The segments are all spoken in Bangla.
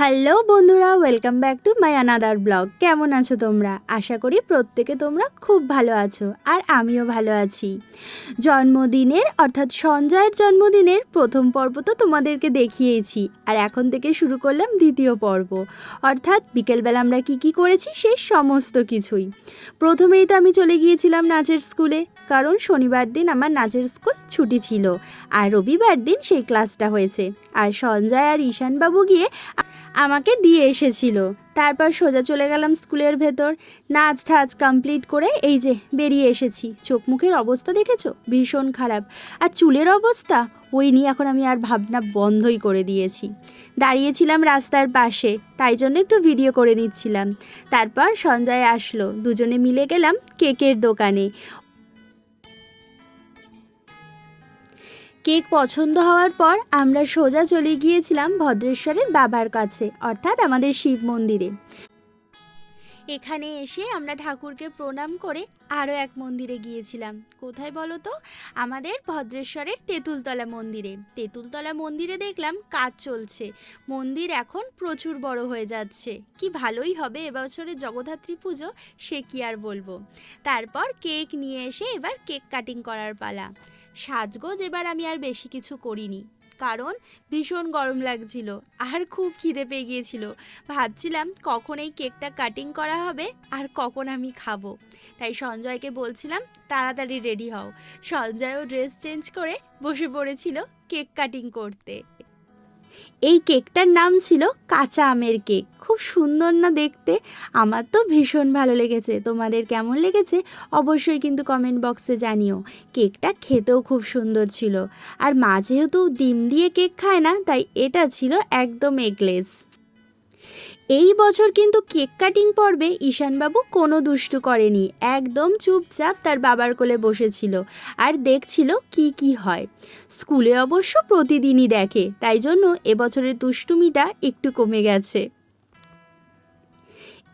হ্যালো বন্ধুরা welcome back to my another blog কেমন আছো তোমরা? আশা করি প্রত্যেকে তোমরা খুব ভালো আছো আর আমিও ভালো আছি। জন্মদিনের, অর্থাৎ সঞ্জয়ের জন্মদিনের প্রথম পর্ব তো তোমাদেরকে দেখিয়েছি, আর এখন থেকে শুরু করলাম দ্বিতীয় পর্ব। অর্থাৎ বিকেলবেলা আমরা কি কি করেছি সেই সমস্ত কিছুই। প্রথমেই তো আমি চলে গিয়েছিলাম নাচের স্কুলে, কারণ শনিবার দিন আমার নাচের স্কুল ছুটি ছিল, আর রবিবার দিন সেই ক্লাসটা হয়েছে। আর সঞ্জয় আর ঈশানবাবু গিয়ে আমাকে দিয়ে এসেছিল। তারপর সোজা চলে গেলাম স্কুলের ভেতর। নাচ ঠাচ কমপ্লিট করে এই যে বেরিয়ে এসেছি। চোখ মুখের অবস্থা দেখেছ? ভীষণ খারাপ। আর চুলের অবস্থা? ওই নিয়ে এখন আমি আর ভাবনা বন্ধই করে দিয়েছি। দাঁড়িয়েছিলাম রাস্তার পাশে, তাই জন্য একটু ভিডিও করে নিচ্ছিলাম। তারপর সঞ্জয় আসলো। দুজনে মিলে গেলাম কেকের দোকানে। কেক পছন্দ হওয়ার পর আমরা সোজা চলে গিয়েছিলাম ভদ্রেশ্বরের বাবার কাছে, অর্থাৎ আমাদের শিব মন্দিরে। এখানে এসে আমরা ঠাকুরকে প্রণাম করে আরও এক মন্দিরে গিয়েছিলাম। কোথায় বলো তো? আমাদের ভদ্রেশ্বরের তেঁতুলতলা মন্দিরে। তেঁতুলতলা মন্দিরে দেখলাম কাজ চলছে। মন্দির এখন প্রচুর বড় হয়ে যাচ্ছে। কি ভালোই হবে এবছরে জগদ্ধাত্রী পুজো, সে কি আর বলব? তারপর কেক নিয়ে এসে এবার কেক কাটিং করার পালা। সাজগোজ এবার আমি আর বেশি কিছু করিনি। কারণ ভীষণ গরম লাগছিল, আর খুব খিদে পেয়ে গিয়েছিল। ভাবছিলাম কখন এই কেকটা কাটিং করা হবে আর কখন আমি খাব। তাই সঞ্জয়কে বলছিলাম, তাড়াতাড়ি রেডি হও। সঞ্জয়ও ড্রেস চেঞ্জ করে বসে পড়েছিল কেক কাটিং করতে। এই কেকটার নাম ছিল কাঁচা আমের কেক। খুব সুন্দর না দেখতে। আমার তো ভীষণ ভালো লেগেছে। তোমাদের কেমন লেগেছে অবশ্যই কিন্তু কমেন্ট বক্সে জানিও। কেকটা খেতেও খুব সুন্দর ছিল। আর মা যেহেতু ডিম দিয়ে কেক খায় না, তাই এটা ছিল একদম এগলেস এই বছর কিন্তু কেক কাটিং পর্বে ঈশানবাবু কোনো দুষ্টু করেনি, একদম চুপচাপ তার বাবার কোলে বসেছিল আর দেখছিল কি কি হয়। স্কুলে অবশ্য প্রতিদিনই দেখে, তাই জন্য এবছরের দুষ্টুমিটা একটু কমে গেছে।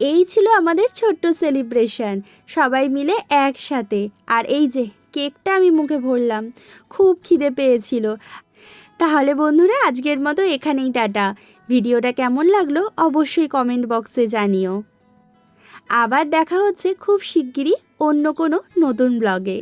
এই ছিল আমাদের ছোট্ট সেলিব্রেশন, সবাই মিলে একসাথে। আর এই যে, কেকটা আমি মুখে ভরলাম, খুব খিদে পেয়েছিল। তাহলে বন্ধুরা, আজকের মতো এখানেই টাটা। ভিডিওটা কেমন লাগল অবশ্যই কমেন্ট বক্সে জানিও। আবার দেখা হচ্ছে খুব শিগগিরই অন্য কোনো নতুন ব্লগে